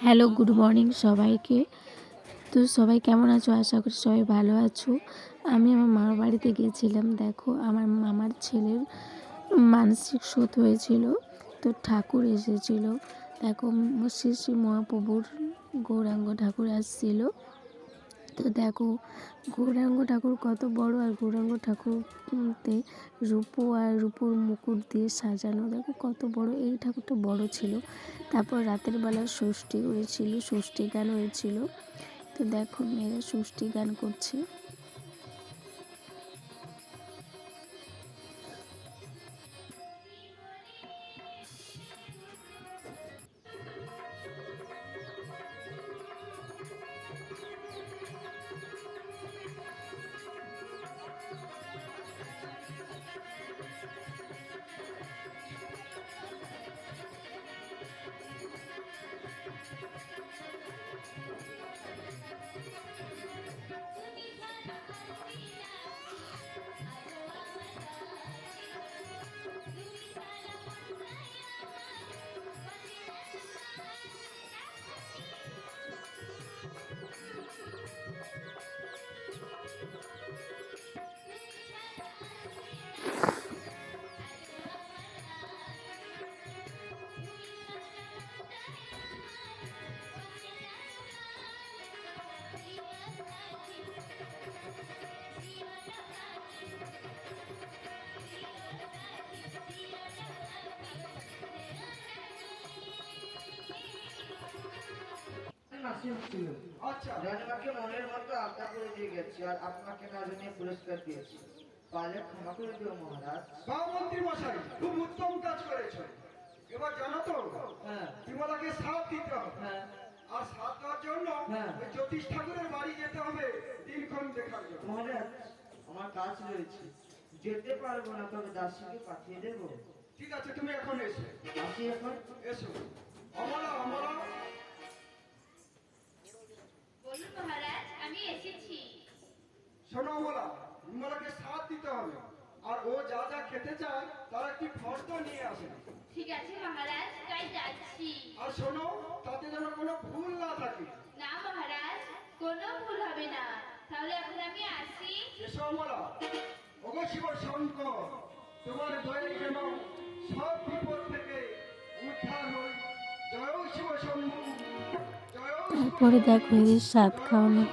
Hello, good morning সবাইকে। তো সবাই কেমন আছো? আশা করি সবাই ভালো আছো। আমি আমার মামার বাড়িতে গিয়েছিলাম। দেখো, আমার মামার ছেলের মানসিক শোধ হয়েছিল। তো ঠাকুর এসেছিল। দেখো, শ্রী শ্রী মহাপ্রভুর গৌরাঙ্গ ঠাকুর আসছিল। তো দেখো, গৌরাঙ্গ ঠাকুর কত বড় আর গৌরাঙ্গ ঠাকুরতে রূপো আর রূপোর মুকুট দিয়ে সাজানো। দেখো কত বড়, এই ঠাকুরটা বড় ছিল। তারপর রাতের বেলা ষষ্ঠী হয়েছিল, ষষ্ঠী গান হয়েছিল। তো দেখো মেয়েরা ষষ্ঠী গান করছে। আচ্ছা। রানীমাকে মনের মতো আজ্ঞা করে দিয়ে গেছি আর আপনাকে না জানিয়ে পুরস্কার দিয়েছি। পারলে ক্ষমা করে দিও মহারাজ। মহামন্ত্রী মশাই খুব উত্তম কাজ করেছ এবার জানো তো হ্যাঁ। বিমলাকে সাথ দিতে হবে। হ্যাঁ। আর সাথ দেওয়ার জন্য হ্যাঁ। জ্যোতিষ ঠাকুরের বাড়ি যেতে হবে দিনক্ষণ দেখার জন্য। মহারাজ আমার কাজ রয়েছে। যেতে পারব না তবে দাসীকে পাঠিয়ে দেবো। ঠিক আছে তুমি এখন এসো। এখন? এসো। অমলা অমলা। বলুন মহারাজ আমি এসেছি। শোনো অমলা বিমলাকে সাথ দিতে হবে। আর ও যা যা খেতে চায় তার একটি ফর্দ নিয়ে আসে। ঠিক আছে মহারাজ তাই যাচ্ছি। আর শোনো তাতে যেন কোনো ভুল না থাকে। না মহারাজ কোনো ভুল হবে না। তাহলে এখন আমি আসি। এসো অমলা ওগো শিব শঙ্কর তোমার দয়ে যেন সব বিপদ থেকে উদ্ধার হই। জয় শিব শম্ভু তারপরে দেখো এদের স্বাদ খাওয়ানোর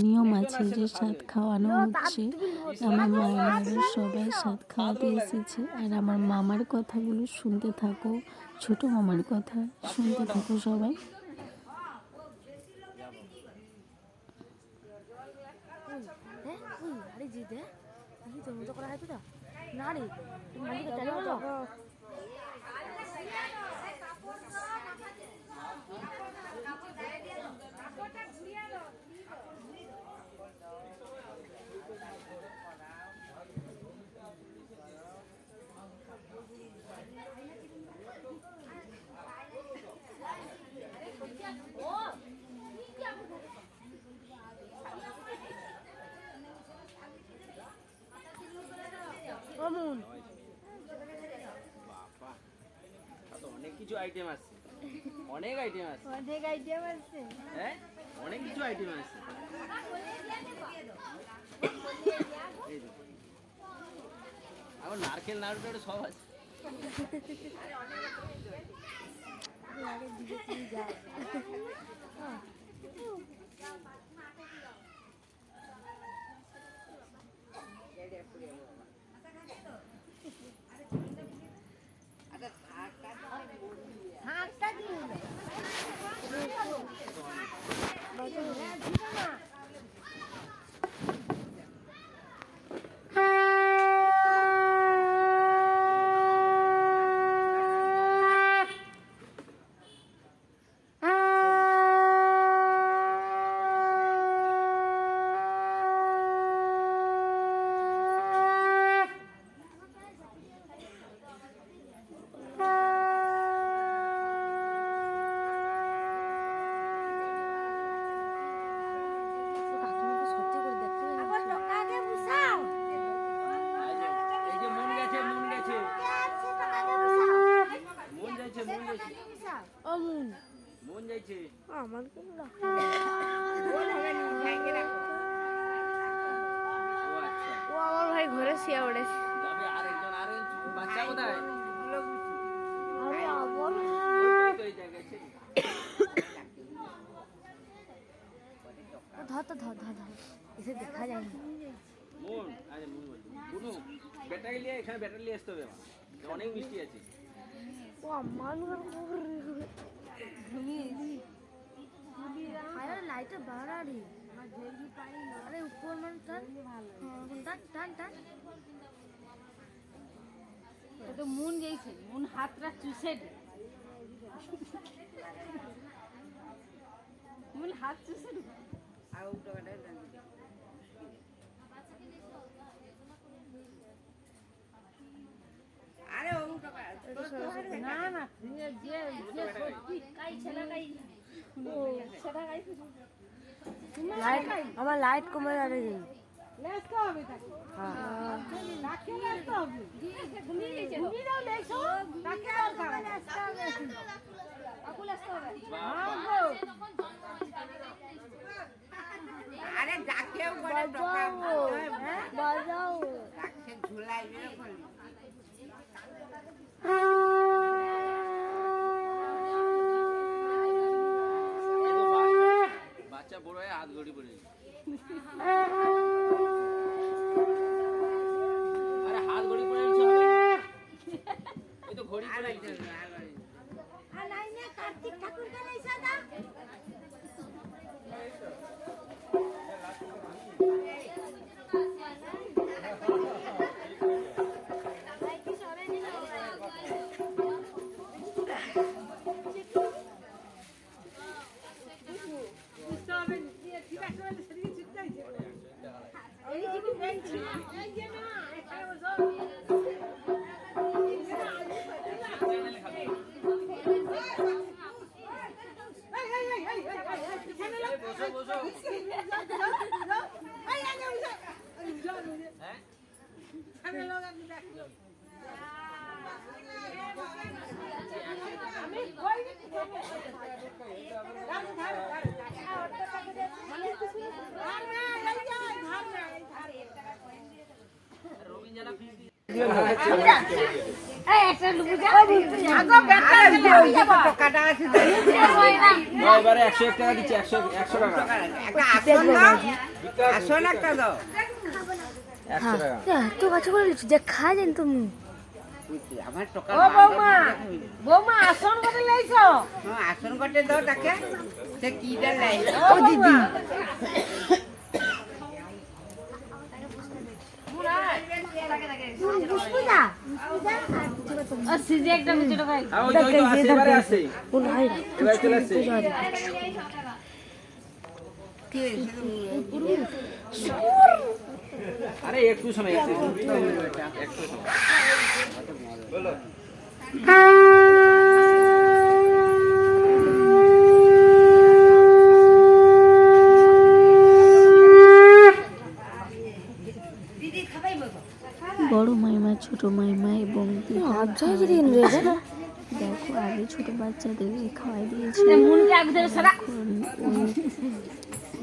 নিয়ম আছে যে স্বাদ খাওয়ানো হচ্ছে। আমার মায়ের সবাই স্বাদ খাওয়াতে এসেছে। আর আমার মামার কথাগুলো শুনতে থাকো। ছোট মামার কথা শুনতে থাকো সবাই। হ্যাঁ আরে জিদে মতো করা হয়তো না রে কিছু আইটেম আছে। অনেক আইটেম আছে। অনেক আইডিয়া আছে। হ্যাঁ? অনেক কিছু আইটেম আছে। আমার নারকেল নাড়ু সব আছে। আগে Okay. কোথায়? ধর তো ধর ধর ধর। এসে দেখা যায় মন আরে মন বলছি। বুনু ব্যাটারি নিয়ে এখানে ব্যাটারি নিয়ে আসতে হবে আমার। অনেক মিষ্টি আছে। ও মানুষ আমার আরে লাইটটা বাড়াড়ি আরে উপর মানে টান টান টান। টান তো মুন গেছে মুন হাতটা চুষে দে। মুন হাত চুষে দে। না না যে যে যে সত্যি কাই ছেলে কাই। সেটা কাই। লাইট আমার লাইট কমে যাবে। যে লেসতে হবে। তাকে তো কাছে করে দিচ্ছি যে খাই জানি তুমি ও বৌমা বৌমা আসন করে লাইছো আসন করতে দাও তাকে। সে কি লাই ও দিদি ও সিজে একটা মিচড় খাই হ্যাঁ ওই তো ওই তো আসে এবারে আসে ও ভাই এবারে চলে আসছে আরে একটু সময় একটু সময় বড় মাইমা ছোট মাইমা এবং আচ্ছা দেখো আগে ছোট বাচ্চাদেরকে খাওয়াই ওই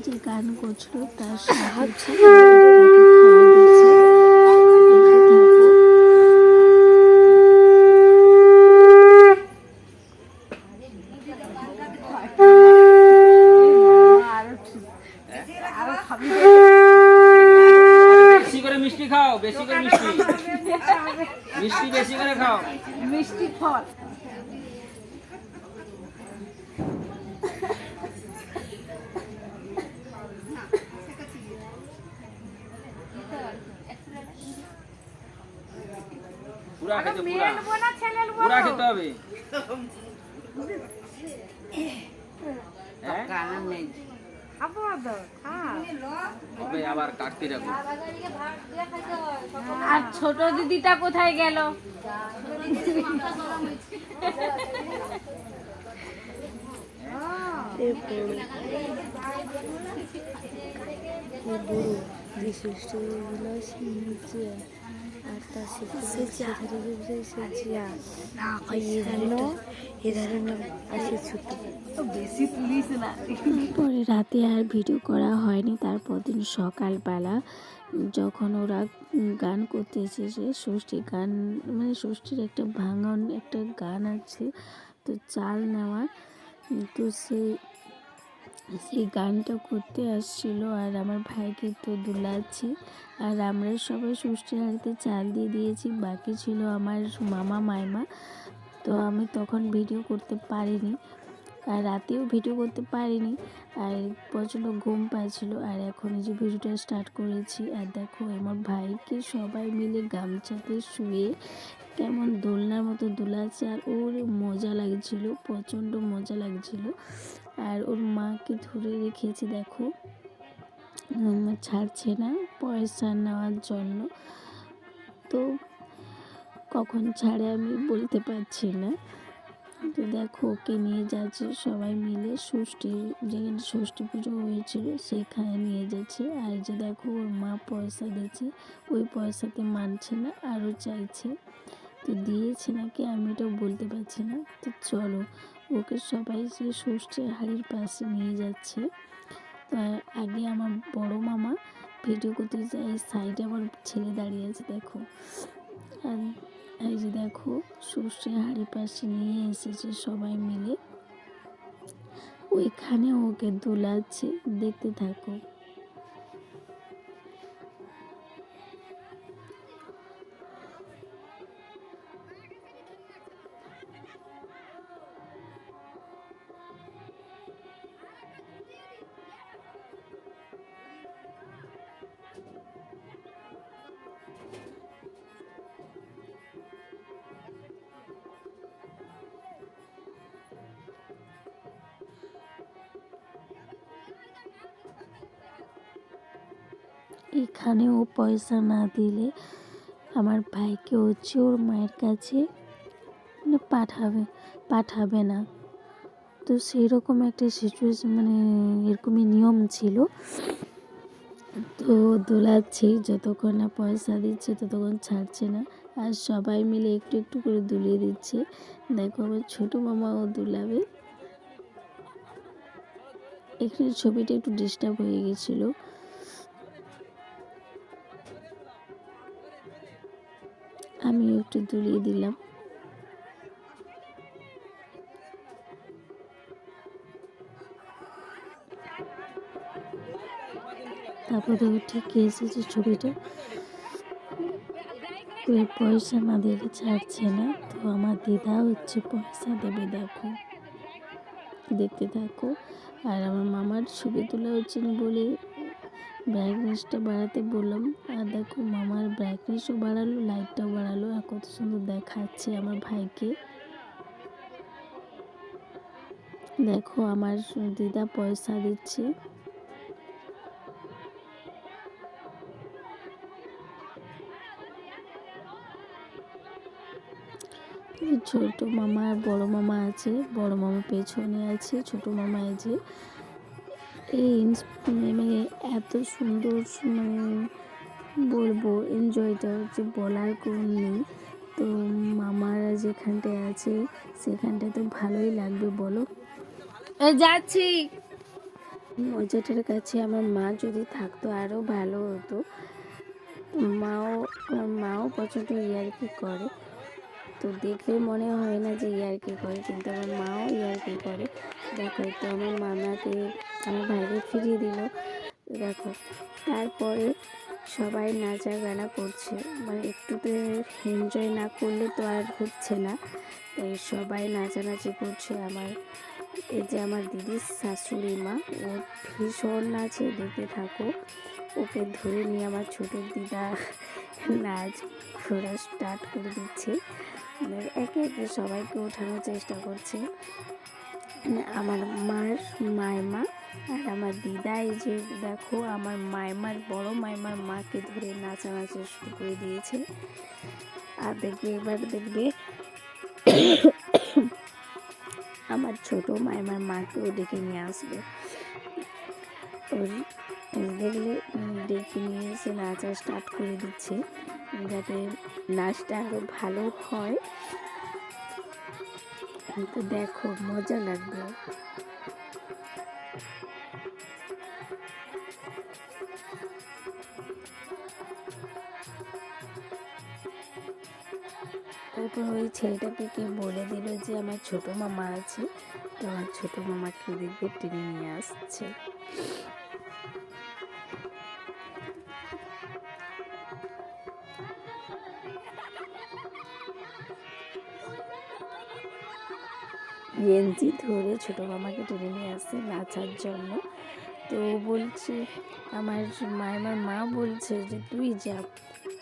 যে গান করছিল তার সাহায্যে বেশি করে মিষ্টি খাও বেশি করে মিষ্টি মিষ্টি বেশি করে খাও মিষ্টি ফল পুরা খেতে পুরা না ছেলে পুরা খেতে হবে হ্যাঁ কারণ নেই তবে আবার কাটতে রাখো আর ছোট দিদিটা কোথায় গেল? সৃষ্টি পরে রাতে আর ভিডিও করা হয়নি। তারপর দিন সকালবেলা যখন ওরা গান করতে এসেছে ষষ্ঠী গান মানে ষষ্ঠীর একটা ভাঙন, একটা গান আছে, তো চাল নেওয়ার, তো সেই সেই গানটা করতে আসছিল আর আমার ভাইকে তো দুলাচ্ছি। আর আমরা সবাই ষষ্ঠী হাড়িতে চাল দিয়ে দিয়েছি, বাকি ছিল আমার মামা, মাইমা। তো আমি তখন ভিডিও করতে পারিনি আর রাতেও ভিডিও করতে পারিনি। আর প্রচণ্ড ঘুম পাচ্ছিল আর এখন যে ভিডিওটা স্টার্ট করেছি। আর দেখো আমার ভাইকে সবাই মিলে গামছাতে শুয়ে কেমন দোলনার মতো দোলাচ্ছে আর ওর মজা লাগছিল, প্রচণ্ড মজা লাগছিল। আর ওর মাকে ধরে রেখেছি, দেখো। ছাড়ছে না, পয়সা নেওয়ার জন্য। তো কখন ছাড়ে আমি বলতে পারছি না। তো দেখো, ওকে নিয়ে যাচ্ছে সবাই মিলে। ষষ্ঠী, যেখানে ষষ্ঠী পুজো হয়েছিল, সেখানে নিয়ে যাচ্ছে। আর যে দেখো, ওর মা পয়সা দিয়েছে। ওই পয়সাতে মানছে না, আরও চাইছে। তো দিয়েছে নাকি, আমি এটাও বলতে পারছি না। তো চলো ওকে সবাই যে ষষ্ঠীর হাড়ির পাশে নিয়ে যাচ্ছে। আগে আমার বড় মামা ভিডিও করতে এই সাইডে আমার ছেলে দাঁড়িয়ে আছে, দেখো। আর এই যে দেখো সর্ষে হাড়ির পাশে নিয়ে এসেছে সবাই মিলে। ওইখানে ওকে দোলাচ্ছে, দেখতে থাকো। এখানেও পয়সা না দিলে আমার ভাইকে হচ্ছে ওর মায়ের কাছে মানে পাঠাবে পাঠাবে না। তো সেই রকম একটা সিচুয়েশন মানে এরকমই নিয়ম ছিল। তো দোলাচ্ছে, যতক্ষণ না পয়সা দিচ্ছে, ততক্ষণ ছাড়ছে না। আর সবাই মিলে একটু একটু করে দুলিয়ে দিচ্ছে। দেখো আমার ছোটো মামাও দুলাবে। এখানে ছবিটা একটু ডিস্টার্ব হয়ে গেছিল। আমি একটু দুলিয়ে দিলাম। তারপর ও ঠিক এসেছে ছবিটা। পয়সা দিলে ছাড়ছে না, তো আমার দিদা হচ্ছে পয়সা দেবে, দেখো। দেখতে থাকো। আর আমার মামার ছবি তোলা হচ্ছে না বলে ব্রাইটনেসটা বাড়াতে বললাম। আর দেখো মামার ব্রাইটনেসও বাড়ালো লাইটটাও বাড়ালো। আর কত সুন্দর দেখাচ্ছে আমার ভাইকে। দেখো আমার দিদা পয়সা দিচ্ছে। ছোট মামা আর বড় মামা আছে। বড় মামা পেছনে আছে, ছোট মামা এই যে। এই মানে এত সুন্দর মানে বলব এনজয়টা হচ্ছে বলার কোনো নেই। তো মামারা যেখানটায় আছে সেখানটায় তো ভালোই লাগবে বলো। যাচ্ছি। মজাটার কাছে আমার মা যদি থাকতো আরও ভালো হতো। মাও আমার মাও প্রচণ্ড ইয়ার্কি করে। তো দেখলে মনে হয় না যে ইয়ার্কি করে কিন্তু আমার মাও ইয়ার্কি করে। দেখো তো আমার মামাকে, আমার ভাইকে ফিরিয়ে দিল। দেখো, তারপরে সবাই নাচা গানা করছে। মানে একটুতে এনজয় না করলে তো আর হচ্ছে না। তাই সবাই নাচানাচি করছে। আমার, এই যে আমার দিদির শাশুড়ি মা, ও ভীষণ নাচে। দেখতে থাকো, ওকে ধরে নিয়ে আমার ছোটো দিদা নাচ ঘোরা স্টার্ট করে দিচ্ছে। মানে একে একে সবাইকে ওঠানোর চেষ্টা করছে। আমার মার মায়মা আর আমার দিদা, এই যে দেখো আমার মায়মার বড় মায়মার মাকে ধরে নাচানাচি শুরু করে দিয়েছে। আর দেখবে, এবার দেখবে আমার ছোট মায়মার মাকেও ডেকে নিয়ে আসবে। ওর দেখলে ডেকে নিয়ে এসে নাচা স্টার্ট করে দিচ্ছে, যাতে নাচটা আরও ভালো হয়। তো দেখো, মজা লাগবে। তারপর ওই ছেলেটাকে কি বলে দিল যে, আমার ছোট মামা আছে, তো আমার ছোট মামাকে দেখবে টেনে নিয়ে আসছে। গেঞ্জি ধরে ছোটো মামাকে টেনে নিয়ে আসছে নাচার জন্য। তো বলছে, আমার মায়ের মা বলছে যে, তুই যা,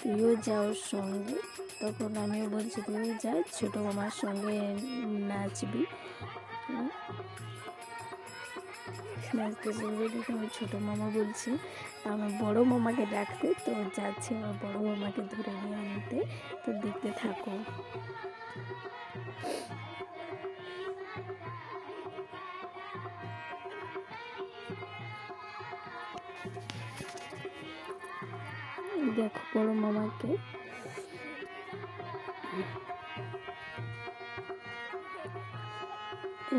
তুইও যা ওর সঙ্গে। তখন আমিও বলছি, তুইও যা, ছোটো মামার সঙ্গে নাচবি। নাচতে চলবে দেখে আমার ছোটো মামা বলছে, আমার বড় মামাকে ডাকতে, তো যাচ্ছে আমার বড় মামাকে ধরে নিয়ে আনতে, তো দেখতে থাকো। দেখো বড় মামাকে।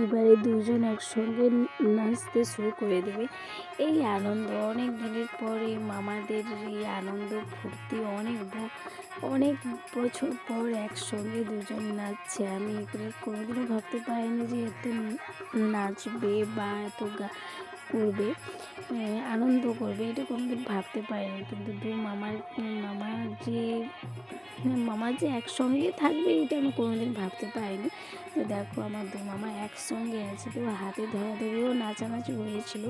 এবারে দুজন একসঙ্গে নাচতে শুরু করে দেবে। এই আনন্দ, অনেক দিনের পর মামাদের এই আনন্দ, ফুর্তি, অনেক অনেক বছর পর একসঙ্গে দুজন নাচছে। আমি এগুলো কোনোদিনও ভাবতে পারিনি যে এত নাচবে বা এত গা করবে আনন্দ করবে, এটা কোনোদিন ভাবতে পারিনি। কিন্তু দু মামার মামা যে মামা যে একসঙ্গে থাকবে, এটা আমি কোনোদিন ভাবতে পারিনি। তো দেখো, আমার দু মামা একসঙ্গে আছে, তো হাতে ধরা ধরেও নাচানাচি হয়েছিল,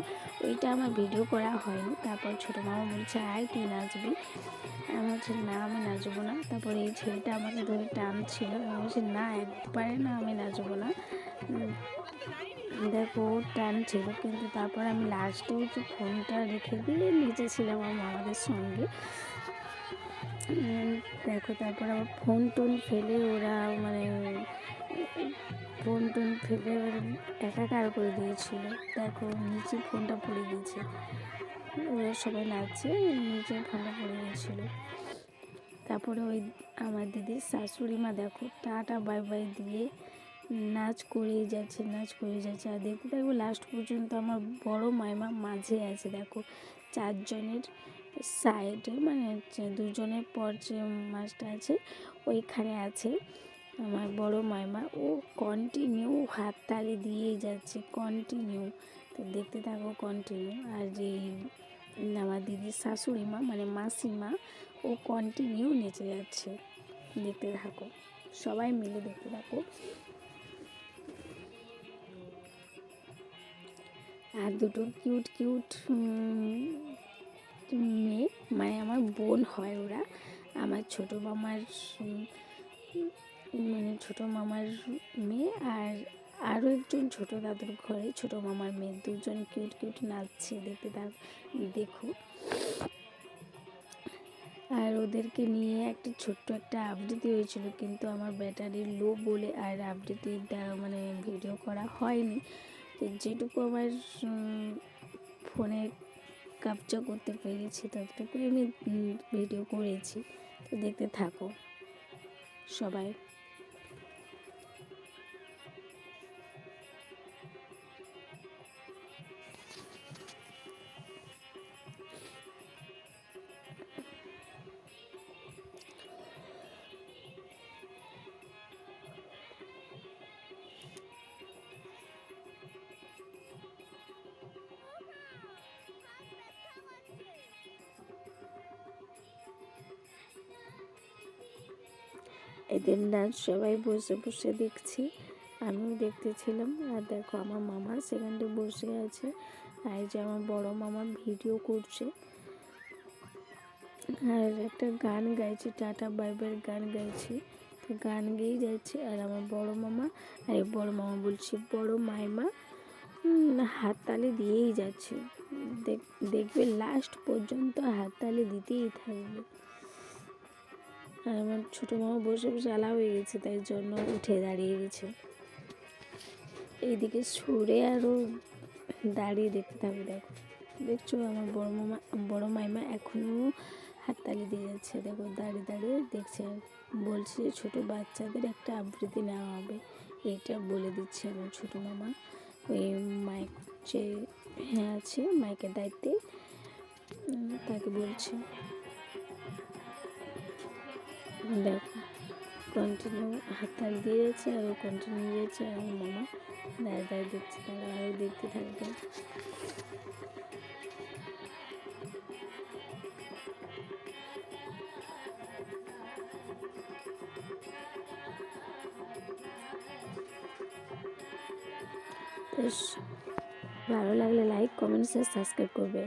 ওইটা আমার ভিডিও করা হয়নি। তারপর ছোটো মামা বলছে আয় তুই নাচবি? আমি বলছি, না, আমি নাচবো না। তারপরে এই ছেলেটা আমাকে ধরে টানছিল। আমি বলছি, না, একবারে না, আমি নাচবো না। দেখো ও টানছিল কিন্তু তারপর আমি লাস্টে হচ্ছে ফোনটা রেখে দিয়ে নেচেছিলাম আমার মামাদের সঙ্গে। দেখো তারপর আবার ফোন টোন ফেলে ওরা মানে ফোন টোন ফেলে ওরা একাকার করে দিয়েছিল। দেখো নিচে ফোনটা পড়ে গিয়েছে। ওরা সবাই নাচছে, নিচে ফোনটা পড়ে গিয়েছিল। তারপরে ওই আমার দিদির শাশুড়ি মা দেখো, টাটা বাই বাই দিয়ে নাচ করেই যাচ্ছে, নাচ করে যাচ্ছে। আর দেখতে থাকব লাস্ট পর্যন্ত আমার বড় মাইমা মাঝে আছে, দেখো। চারজনের সাইডে মানে হচ্ছে দুজনের পর যে মাছটা আছে, ওইখানে আছে আমার বড় মাইমা। ও কন্টিনিউ হাততালি দিয়েই যাচ্ছে কন্টিনিউ তো দেখতে থাকো কন্টিনিউ আর যে আমার দিদির শাশুড়ি মা মানে মাসিমা ও কন্টিনিউ নেচে যাচ্ছে। দেখতে থাকো। সবাই মিলে দেখতে থাকো। আর দুটো কিউট কিউট মেয়ে। মানে আমার বোন হয় ওরা। আমার ছোটো মামার মানে ছোটো মামার মেয়ে আর আরও একজন ছোটো দাদুর ঘরে ছোটো মামার মেয়ে। দুজন কিউট কিউট নাচছে দেখতে তার, দেখো। আর ওদেরকে নিয়ে একটা ছোট্ট একটা আবৃত্তি হয়েছিল, কিন্তু আমার ব্যাটারি লো বলে আর আবৃত্তি মানে ভিডিও করা হয়নি। যেটুকু আমার ফোনে ক্যাপচার করতে পেরেছি ততটুকুই আমি ভিডিও করেছি। তো দেখতে থাকো সবাই। নাচ সবাই বসে বসে দেখছি। আমিও দেখতেছিলাম। আর দেখো আমার মামা সেখানটা বসে আছে। আর যে আমার বড় মামা ভিডিও করছে। আর একটা গান গাইছে, টাটা বাইবের গান গাইছে। তো গান গেয়েই যাচ্ছে আর আমার বড় মামা। আর বড় মামা বলছে, বড় মাইমা হাততালি দিয়েই যাচ্ছে। দেখ- দেখবে লাস্ট পর্যন্ত হাততালি দিতেই থাকবে। আর আমার ছোটো মামা বসে বসে আলা হয়ে গেছে, তাই জন্য উঠে দাঁড়িয়ে গেছে। এইদিকে সরে আরও দাঁড়িয়ে দেখতে থাকবে, দেখো। দেখছ, আমার বড় মামা, বড় মাইমা এখনও হাততালি দিয়ে যাচ্ছে। দেখো, দাঁড়িয়ে দাঁড়িয়ে দেখছে। বলছে ছোটো বাচ্চাদের একটা আবৃত্তি নেওয়া হবে। এটা বলে দিচ্ছে আমার ছোটো মামা। ওই মাইক যে হ্যাঁ আছে, মাইকের দায়িত্বে তাকে বলছে। দেখো কন্টিনিউ হাততালি দিয়ে যাচ্ছে আর কন্টিনিউ দিয়েছে আর মামা দাঁড়িয়ে দাঁড়িয়ে দেখছে তারা আরও দেখতে থাকবে। ভালো লাগলে লাইক কমেন্ট শেয়ার সাবস্ক্রাইব করবে।